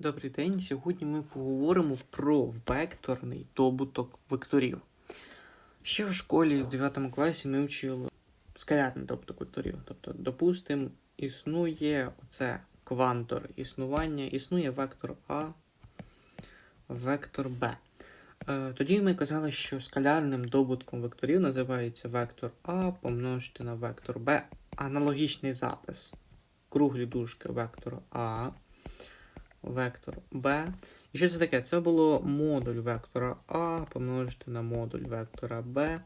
Добрий день. Сьогодні ми поговоримо про векторний добуток векторів. Ще в школі в 9 класі ми вчили скалярний добуток векторів. Тобто, допустимо, існує оце квантор існування, існує вектор А, вектор Б. Е, Тоді ми казали, що скалярним добутком векторів називається вектор А помножити на вектор Б. Аналогічний запис. Круглі дужки вектор А вектор b. І що це таке? Це було модуль вектора А помножити на модуль вектора b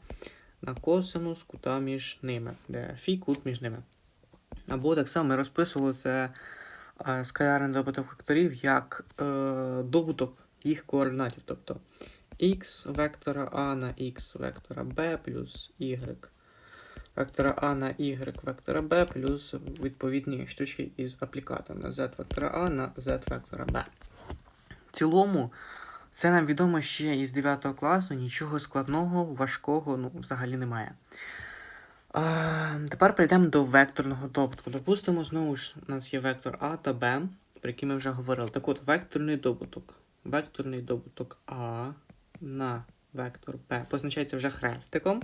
на косинус кута між ними, де фі кут між ними. Або так само ми розписували це е, скалярний добуток векторів як е, добуток їх координатів. Тобто x вектора А на x вектора b плюс y вектора А на y вектора b плюс відповідні штучки із аплікатами z вектора А на z вектора b. В цілому, це нам відомо ще із 9 класу, нічого складного, важкого ну, взагалі немає. А, тепер перейдемо до векторного добутку. Допустимо, знову ж у нас є вектор А та Б, про який ми вже говорили. Так от, векторний добуток. Векторний добуток А на вектор Б позначається вже хрестиком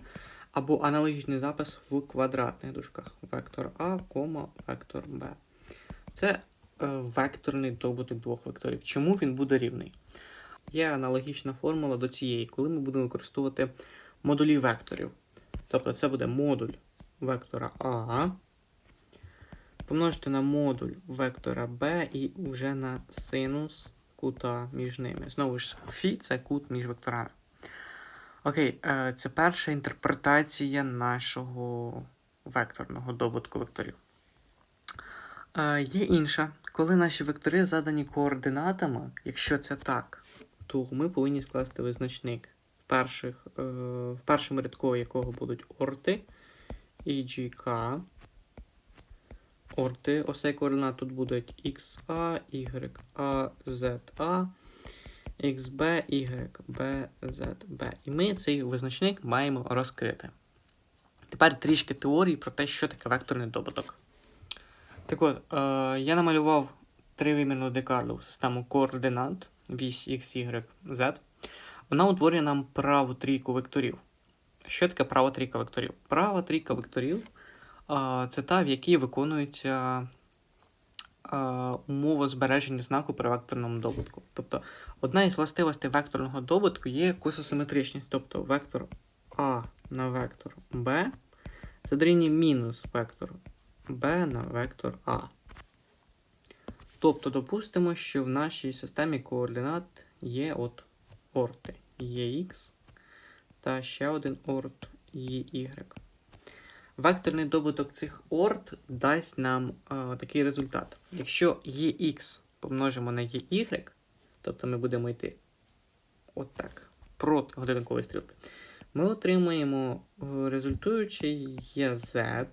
або аналогічний запис в квадратних дужках. Вектор А, кома, вектор Б. Це е, векторний добуток двох векторів. Чому він буде рівний? Є аналогічна формула до цієї, коли ми будемо використовувати модулі векторів. Тобто це буде модуль вектора А, помножити на модуль вектора Б і вже на синус кута між ними. Знову ж, фі це кут між векторами. Окей, е, це перша інтерпретація нашого векторного добутку векторів. Е, Є інша. Коли наші вектори задані координатами, якщо це так, то ми повинні скласти визначник в, перших, е, в першому рядку якого будуть орти і GK. Орти осей координат тут будуть XA, YA, ZA, XB, Y, B, Z, B. І ми цей визначник маємо розкрити. Тепер трішки теорії про те, що таке векторний добуток. Так от, е, я намалював тривимірну декарну систему координат вісь X, Y, Z. Вона утворює нам праву трійку векторів. Що таке права трійка векторів? Права трійка векторів е, це та, в якій виконується умова збереження знаку при векторному добутку. Тобто, одна із властивостей векторного добутку є кососиметричність. Тобто вектор А на вектор Б це мінус вектор b на вектор А. Тобто допустимо, що в нашій системі координат є от орти Х та ще один орт є Y. Векторний добуток цих орт дасть нам а, такий результат. Якщо Х помножимо на y, тобто ми будемо йти отак, проти годинникової стрілки, ми отримаємо е, результуючий z,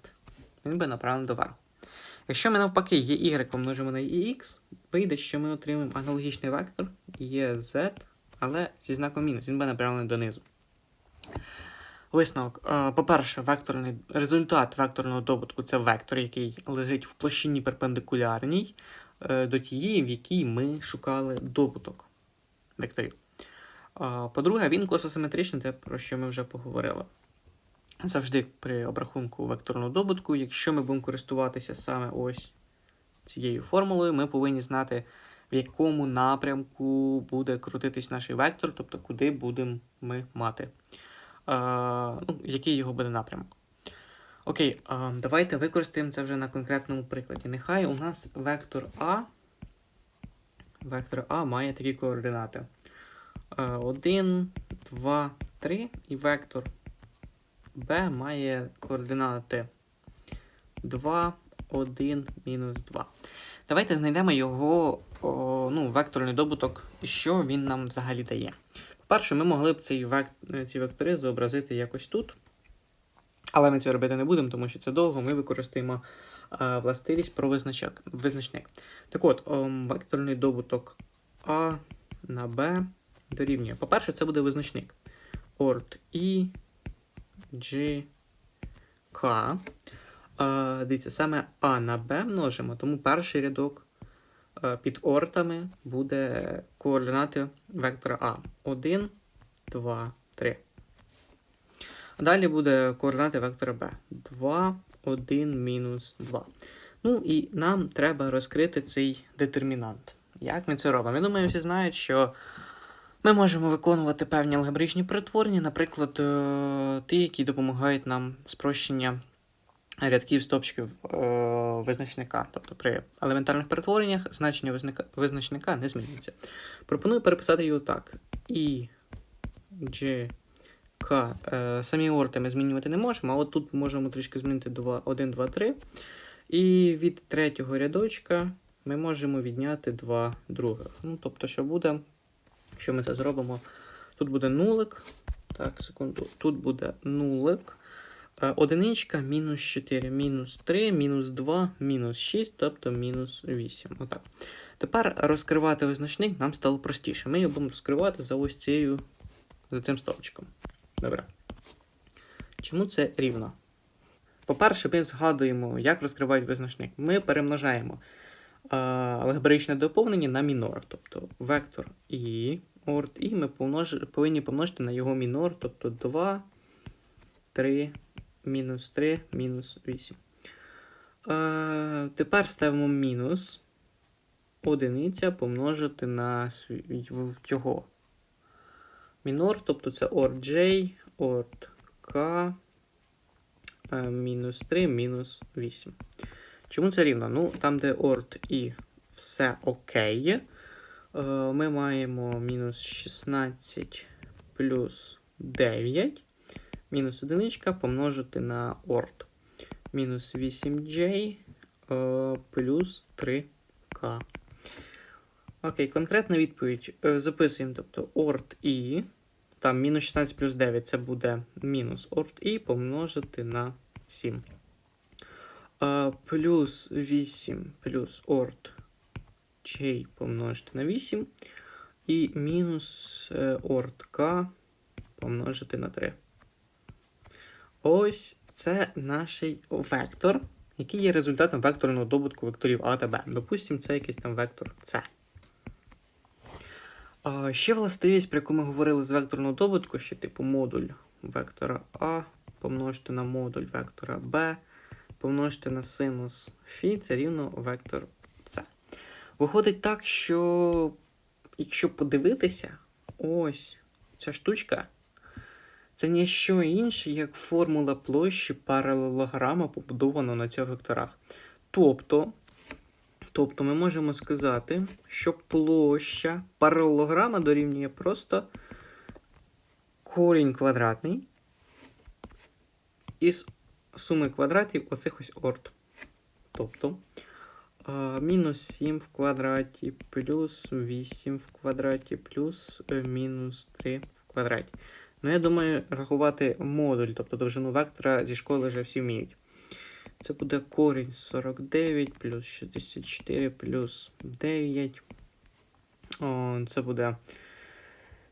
він буде направлений доверху. Якщо ми навпаки є помножимо на x, вийде, що ми отримаємо аналогічний вектор є z, але зі знаком мінус, він буде направлений донизу. Висновок. Е, По-перше, векторний результат векторного добутку це вектор, який лежить в площині перпендикулярній е, до тієї, в якій ми шукали добуток векторів. Е, По-друге, він кососиметричний, це про що ми вже поговорили. Завжди при обрахунку векторного добутку, якщо ми будемо користуватися саме ось цією формулою, ми повинні знати, в якому напрямку буде крутитись наш вектор, тобто куди будемо ми мати, ну, який його буде напрямок. Окей, е, давайте використаємо це вже на конкретному прикладі. Нехай у нас вектор А. Вектор А має такі координати. 1, 2, 3 і вектор B має координати 2, 1, мінус 2. Давайте знайдемо його ну, векторний добуток, що він нам взагалі дає. По-перше, ми могли б цей век... ці вектори зобразити якось тут. Але ми цього робити не будемо, тому що це довго. Ми використаємо е, властивість про визначок, визначник. Так от, о, векторний добуток А на Б дорівнює. По-перше, це буде визначник. Орт І. G, K. Е, дивіться, саме А на Б множимо, тому перший рядок е, під ортами буде координати вектора А. 1, 2, 3. Далі буде координати вектора Б. 2, 1, мінус 2. Ну і нам треба розкрити цей детермінант. Як ми це робимо? Я думаю, всі знають, що ми можемо виконувати певні алгебраїчні перетворення, наприклад, е, ті, які допомагають нам спрощення рядків стопчиків е, визначника. Тобто при елементарних перетвореннях значення визника- визначника не змінюється. Пропоную переписати його так. І G, К. Е, самі орти ми змінювати не можемо, а от тут можемо трішки змінити 2, 1, 2, 3. І від третього рядочка ми можемо відняти 2 других. Ну, тобто, що буде, якщо ми це зробимо, тут буде нулик. Так, секунду. Тут буде нулик. Е, Одиничка мінус 4, мінус 3, мінус 2, мінус 6, тобто мінус 8. Отак. Тепер розкривати визначник нам стало простіше. Ми його будемо розкривати за ось цією, за цим стовпчиком. Добре. Чому це рівно? По-перше, ми згадуємо, як розкривають визначник. Ми перемножаємо е, алгебраїчне доповнення на мінор. Тобто вектор і орд, і ми повинні помножити на його мінор, тобто 2, 3, мінус 3, мінус 8. Е, тепер ставимо мінус одиниця помножити на його мінор, тобто це орд J, орд K, е, мінус 3, мінус 8. Чому це рівно? Ну, там, де орд і все окей, е, ми маємо мінус 16 плюс 9, мінус 1 помножити на орд. Мінус 8J е, плюс 3К. Окей, конкретна відповідь. Е, Записуємо, тобто орд і. Там мінус 16 плюс 9 це буде мінус орд і помножити на 7. Е, плюс 8 плюс орд J помножити на 8. І мінус орд К помножити на 3. Ось це наш вектор, який є результатом векторного добутку векторів А та Б. Допустимо, це якийсь там вектор С. Ще властивість, про яку ми говорили з векторного добутку, що типу модуль вектора А помножити на модуль вектора Б, помножити на синус Фі, це рівно вектор С. Виходить так, що якщо подивитися, ось ця штучка. Це не що інше, як формула площі паралелограма, побудована на цих векторах. Тобто, тобто ми можемо сказати, що площа паралелограма дорівнює просто корінь квадратний із суми квадратів оцих ось орд. Тобто мінус 7 в квадраті плюс 8 в квадраті плюс е, мінус 3 в квадраті. Ну, я думаю, рахувати модуль, тобто довжину вектора зі школи вже всі вміють. Це буде корінь 49 плюс 64 плюс 9. О, це буде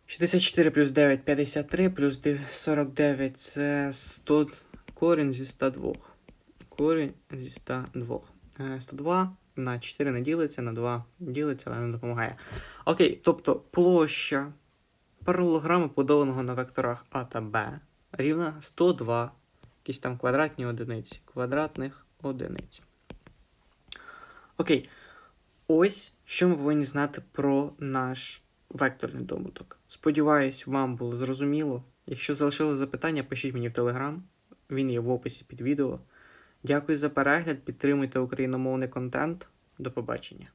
64 плюс 9 53 плюс 49 це 100, корінь зі 102. Корінь зі 102. Е, 102 на 4 не ділиться, на 2 ділиться, але не допомагає. Окей, тобто площа паралелограма, побудованого на векторах А та Б, рівна 102 якісь там квадратні одиниці, квадратних одиниць. Окей. Ось що ми повинні знати про наш векторний добуток. Сподіваюсь, вам було зрозуміло. Якщо залишили запитання, пишіть мені в Телеграм. Він є в описі під відео. Дякую за перегляд, підтримуйте україномовний контент. До побачення.